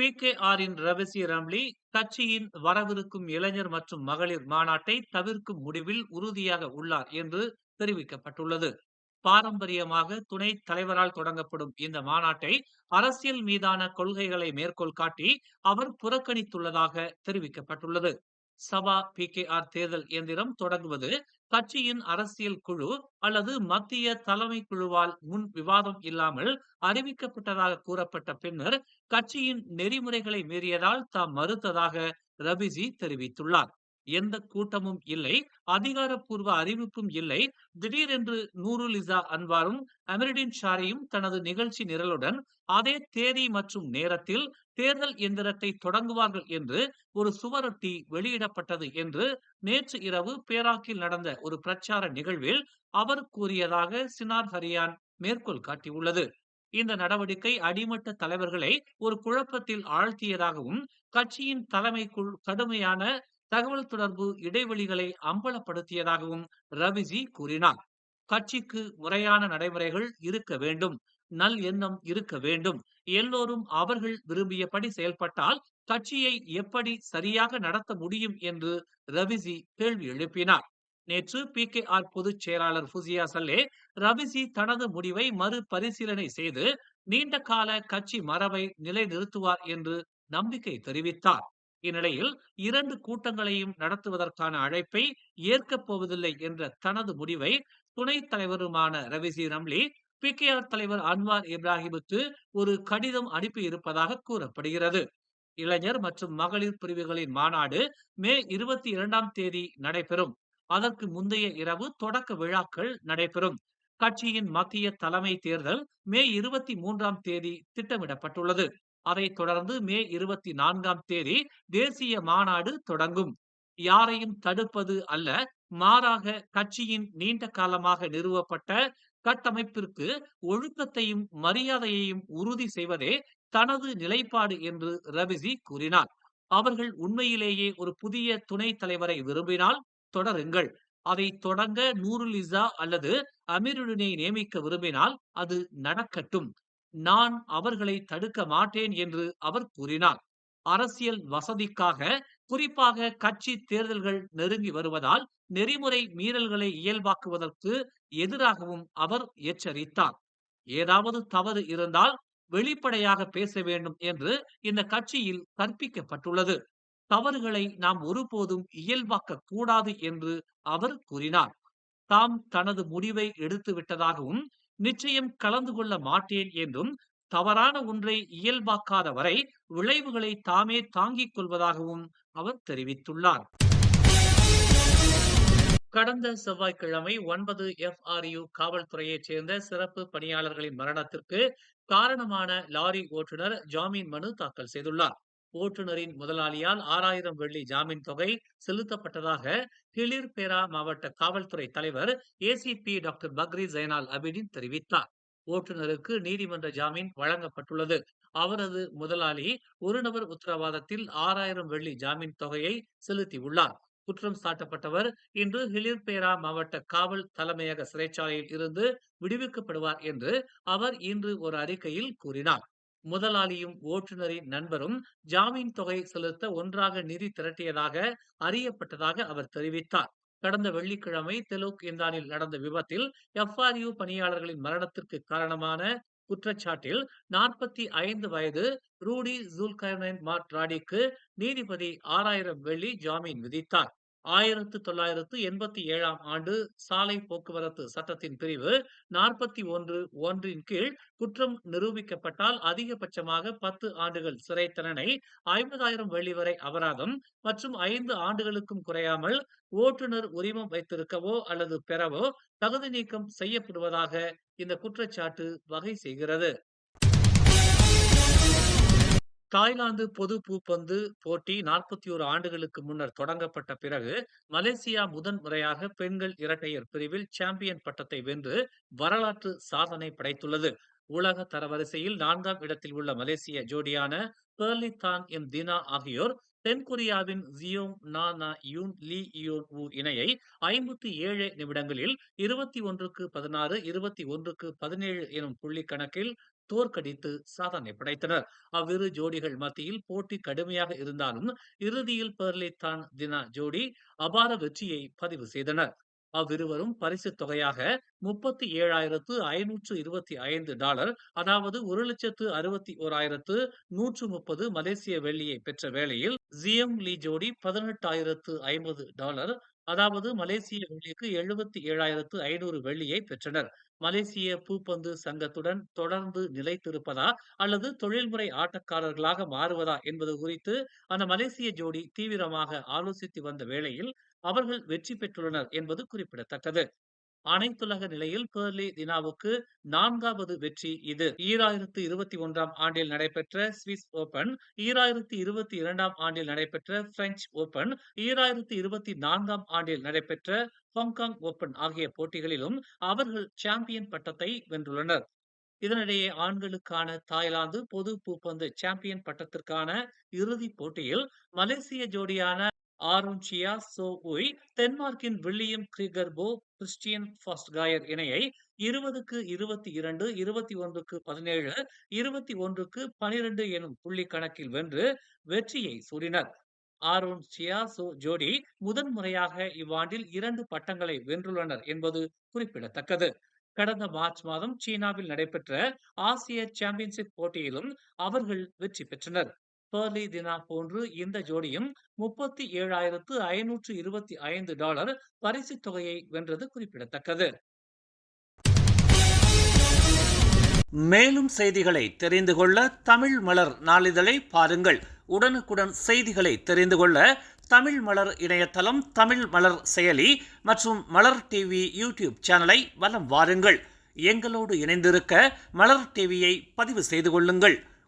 B K ஆரின் ரவிசி Ramli கட்சியின் வரவிருக்கும் இளைஞர் மற்றும் மகளிர் மாநாட்டை தவிர்க்கும் முடிவில் உறுதியாக உள்ளார் என்று தெரிவிக்கப்பட்டுள்ளது. பாரம்பரியமாக துணை தலைவரால் தொடங்கப்படும் இந்த மாநாட்டை அரசியல் மீதான கொள்கைகளை மேற்கோள் காட்டி அவர் புறக்கணித்துள்ளதாக தெரிவிக்கப்பட்டுள்ளது. சபா பி. கே. ஆர். தேர்தல் இயந்திரம் தொடங்குவது கட்சியின் அரசியல் குழு அல்லது மத்திய தலைமை குழுவால் முன் விவாதம் இல்லாமல் அறிவிக்கப்பட்டதாக கூறப்பட்ட பின்னர் கட்சியின் நெறிமுறைகளை மீறியதால் தாம் மறுத்ததாக ரபிஜி தெரிவித்துள்ளார். எந்த கூட்டமும் இல்லை அதிகாரப்பூர்வ அறிவிப்பும் இல்லை. திடீரென்று நூருல் இசா அன்வாரும் அமரிடின் ஷாரியும் தனது நிகழ்ச்சி நிரலுடன் அதே தேதி மற்றும் நேரத்தில் தேர்தல் எந்திரத்தை தொடங்குவார்கள் என்று ஒரு சுவரொட்டி வெளியிடப்பட்டது என்று நேற்று இரவு பேராக்கில் நடந்த ஒரு பிரச்சார நிகழ்வில் அவர் கூறியதாக சினார் ஹரியான் மேற்கோள் காட்டியுள்ளது. இந்த நடவடிக்கை அடிமட்ட தலைவர்களை ஒரு குழப்பத்தில் ஆழ்த்தியதாகவும் கட்சியின் தலைமைக்குள் கடுமையான தகவல் தொடர்பு இடைவெளிகளை அம்பலப்படுத்தியதாகவும் ரவிஜி கூறினார். கட்சிக்கு முறையான நடைமுறைகள் இருக்க வேண்டும். நல் எண்ணம் இருக்க வேண்டும். எல்லோரும் அவர்கள் விரும்பியபடி செயல்பட்டால் கட்சியை எப்படி சரியாக நடத்த முடியும் என்று ரவிஜி கேள்வி எழுப்பினார். நேற்று பி. கே. ஆர். பொதுச் செயலாளர் ஃபுசியா சல்லே ரவிஜி தனது முடிவை மறுபரிசீலனை செய்து நீண்ட கால கட்சி மரபை நிலைநிறுத்துவார் என்று நம்பிக்கை தெரிவித்தார். இந்நிலையில் இரண்டு கூட்டங்களையும் நடத்துவதற்கான அழைப்பை ஏற்கப் போவதில்லை என்ற தனது முடிவை துணைத் தலைவருமான ரவிசி ரம்லி பிகேஆர் தலைவர் அன்வார் இப்ராஹிமுக்கு ஒரு கடிதம் அனுப்பியிருப்பதாக கூறப்படுகிறது. இளைஞர் மற்றும் மகளிர் பிரிவுகளின் மாநாடு மே இருபத்தி இரண்டாம் தேதி நடைபெறும். அதற்கு முந்தைய இரவு தொடக்க விழாக்கள் நடைபெறும். கட்சியின் மத்திய தலைமை தேர்தல் மே இருபத்தி மூன்றாம் தேதி திட்டமிடப்பட்டுள்ளது. அதைத் தொடர்ந்து மே இருபத்தி நான்காம் தேதி தேசிய மாநாடு தொடங்கும். யாரையும் தடுப்பது அல்ல மாறாக கட்சியின் நீண்ட காலமாக நிறுவப்பட்ட கட்டமைப்பிற்கு ஒழுக்கத்தையும் மரியாதையையும் உறுதி செய்வதே தனது நிலைப்பாடு என்று ரவிசி கூறினார். அவர்கள் உண்மையிலேயே ஒரு புதிய துணைத் தலைவரை விரும்பினால் தொடருங்கள். அதை தொடங்க நூருலிசா அல்லது அமீருடனை நியமிக்க விரும்பினால் அது நடக்கட்டும். நான் அவர்களை தடுக்க மாட்டேன் என்று அவர் கூறினார். அரசியல் வசதிக்காக குறிப்பாக கட்சி தேர்தல்கள் நெருங்கி வருவதால் நெறிமுறை மீறல்களை இயல்பாக்குவதற்கு எதிராகவும் அவர் எச்சரித்தார். ஏதாவது தவறு இருந்தால் வெளிப்படையாக பேச வேண்டும் என்று இந்த கட்சியில் கற்பிக்கப்பட்டுள்ளது. தவறுகளை நாம் ஒருபோதும் இயல்பாக்க கூடாது என்று அவர் கூறினார். தாம் தனது முடிவை எடுத்து விட்டதாகவும் நிச்சயம் கலந்து கொள்ள மாட்டேன் என்றும் தவறான ஒன்றை இயல்பாக்காத வரை விளைவுகளை தாமே தாங்கிக் கொள்வதாகவும் அவர் தெரிவித்துள்ளார். கடந்த செவ்வாய்க்கிழமை ஒன்பது எஃப்ஆர்யு காவல்துறையைச் சேர்ந்த சிறப்பு பணியாளர்களின் மரணத்திற்கு காரணமான லாரி ஓட்டுநர் ஜாமீன் மனு தாக்கல் செய்துள்ளார். ஓட்டுநரின் முதலாளியால் ஆறாயிரம் வெள்ளி ஜாமீன் தொகை செலுத்தப்பட்டதாக கிளிர்பேரா மாவட்ட காவல்துறை தலைவர் ACP doctor Bakri Zainal Abidin தெரிவித்தார். ஓட்டுநருக்கு நீதிமன்ற ஜாமீன் வழங்கப்பட்டுள்ளது. அவரது முதலாளி ஒரு நபர் உத்தரவாதத்தில் ஆறாயிரம் வெள்ளி ஜாமீன் தொகையை செலுத்தியுள்ளார். குற்றம் சாட்டப்பட்டவர் இன்று ஹிலிர்பேரா மாவட்ட காவல் தலைமையக சிறைச்சாலையில் இருந்து விடுவிக்கப்படுவார் என்று அவர் இன்று ஒரு அறிக்கையில் கூறினார். முதலாளியும் ஓட்டுநரின் நண்பரும் ஜாமீன் தொகை செலுத்த ஒன்றாக நிதி திரட்டியதாக அறியப்பட்டதாக அவர் தெரிவித்தார். கடந்த வெள்ளிக்கிழமை தெலுக் இந்தானில் நடந்த விபத்தில் எஃப்ஆர்யூ பணியாளர்களின் மரணத்திற்கு காரணமான குற்றச்சாட்டில் நாற்பத்தி ஐந்து வயது ரூடி ஜூல்கர்னன் மாட்ராடிக்கு நீதிபதி ஆறாயிரம் வெள்ளி ஜாமீன் விதித்தார். ஆயிரத்து தொள்ளாயிரத்து எண்பத்தி ஏழாம் ஆண்டு சாலை போக்குவரத்து சட்டத்தின் பிரிவு நாற்பத்தி ஒன்று ஒன்றின் கீழ் குற்றம் நிரூபிக்கப்பட்டால் அதிகபட்சமாக பத்து ஆண்டுகள் சிறை தண்டனை ஐம்பதாயிரம் வெள்ளி வரை அபராதம் மற்றும் ஐந்து ஆண்டுகளுக்கும் குறையாமல் ஓட்டுநர் உரிமம் வைத்திருக்கவோ அல்லது பெறவோ தகுதி நீக்கம் செய்யப்படுவதாக இந்த குற்றச்சாட்டு வகை செய்கிறது. தாய்லாந்து பொது பூப்பந்து போட்டி நாற்பத்தி ஒரு ஆண்டுகளுக்கு முன்னர் தொடங்கப்பட்ட பிறகு மலேசியா முதன் முறையாக பெண்கள் இரட்டையர் பிரிவில் சாம்பியன் பட்டத்தை வென்று வரலாற்று சாதனை படைத்துள்ளது. உலக தரவரிசையில் நான்காம் இடத்தில் உள்ள மலேசிய ஜோடியான பேர்லி தான் எம் தினா ஆகியோர் தென்கொரியாவின் ஜியோங் நா நா யூன் லீ யோன் உ இணையை ஐம்பத்தி ஏழு நிமிடங்களில் இருபத்தி ஒன்றுக்கு பதினாறு இருபத்தி ஒன்றுக்கு பதினேழு எனும் புள்ளி கணக்கில் தோற்கடித்து சாதனை படைத்தனர். அவ்விரு ஜோடிகள் மத்தியில் போட்டி கடுமையாக இருந்தாலும் இறுதியில் பெர்லித்தான் தினா ஜோடி அபார வெற்றியை பதிவு செய்தனர். அவ்விருவரும் பரிசு தொகையாக முப்பத்தி ஏழாயிரத்து ஐநூற்று இருபத்தி ஐந்து டாலர் அதாவது ஒரு லட்சத்து அறுபத்தி ஓராயிரத்து நூற்று முப்பது மலேசிய வெள்ளியை பெற்ற வேளையில் ஜிஎம் லீ ஜோடி பதினெட்டாயிரத்து ஐம்பது டாலர் அதாவது மலேசிய வெள்ளிக்கு எழுபத்தி ஏழாயிரத்து ஐநூறு வெள்ளியை பெற்றனர். மலேசிய பூப்பந்து சங்கத்துடன் தொடர்ந்து நிலைத்திருப்பதா அல்லது தொழில்முறை ஆட்டக்காரர்களாக மாறுவதா என்பது குறித்து அந்த மலேசிய ஜோடி தீவிரமாக ஆலோசித்து வந்த வேளையில் அவர்கள் வெற்றி பெற்றுள்ளனர் என்பது குறிப்பிடத்தக்கது. அனைத்துலக நிலையில் பேர்லி தினாவுக்கு நான்காவது வெற்றி இது. ஈராயிரத்து இருபத்தி ஒன்றாம் ஆண்டில் நடைபெற்ற சுவிஸ் ஓபன் ஈராயிரத்து இருபத்தி இரண்டாம் ஆண்டில் நடைபெற்ற பிரெஞ்சு ஓபன் ஈராயிரத்து இருபத்தி நான்காம் ஆண்டில் நடைபெற்ற ஹாங்காங் ஓபன் ஆகிய போட்டிகளிலும் அவர்கள் சாம்பியன் பட்டத்தை வென்றுள்ளனர். இதனிடையே ஆண்களுக்கான தாய்லாந்து பொது பூப்பந்து சாம்பியன் பட்டத்திற்கான இறுதிப் போட்டியில் மலேசிய ஜோடியான ஆரோன் சியா சோ உய் தென்மார்க்கின் வில்லியம் கிரிகர்போ கிறிஸ்டியன் ஃபாஸ்ட்காயர் இணையை இருபதுக்கு இருபத்தி இரண்டு இருபத்தி ஒன்றுக்கு பதினேழு இருபத்தி ஒன்றுக்கு பனிரெண்டு எனும் புள்ளி கணக்கில் வென்று வெற்றியை சூடினர். ஆரோன் சியாசோ ஜோடி முதன் முறையாக இவ்வாண்டில் இரண்டு பட்டங்களை வென்றுள்ளனர் என்பது குறிப்பிடத்தக்கது. கடந்த மார்ச் மாதம் சீனாவில் நடைபெற்ற ஆசிய சாம்பியன்ஷிப் போட்டியிலும் அவர்கள் வெற்றி பெற்றனர். பர்லி தினா போன்று இந்த ஜோடியும் முப்பத்தி ஏழாயிரத்து ஐநூற்று இருபத்தி ஐந்து டாலர் பரிசுத் தொகையை வென்றது குறிப்பிடத்தக்கது. மேலும் செய்திகளை தெரிந்து கொள்ள தமிழ் மலர் நாளிதழை பாருங்கள். உடனுக்குடன் செய்திகளை தெரிந்து கொள்ள தமிழ் மலர் இணையதளம் தமிழ் மலர் செயலி மற்றும் மலர் டிவி யூடியூப் சேனலை வலம் வாருங்கள். எங்களோடு இணைந்திருக்க மலர் டிவியை பதிவு செய்து கொள்ளுங்கள்.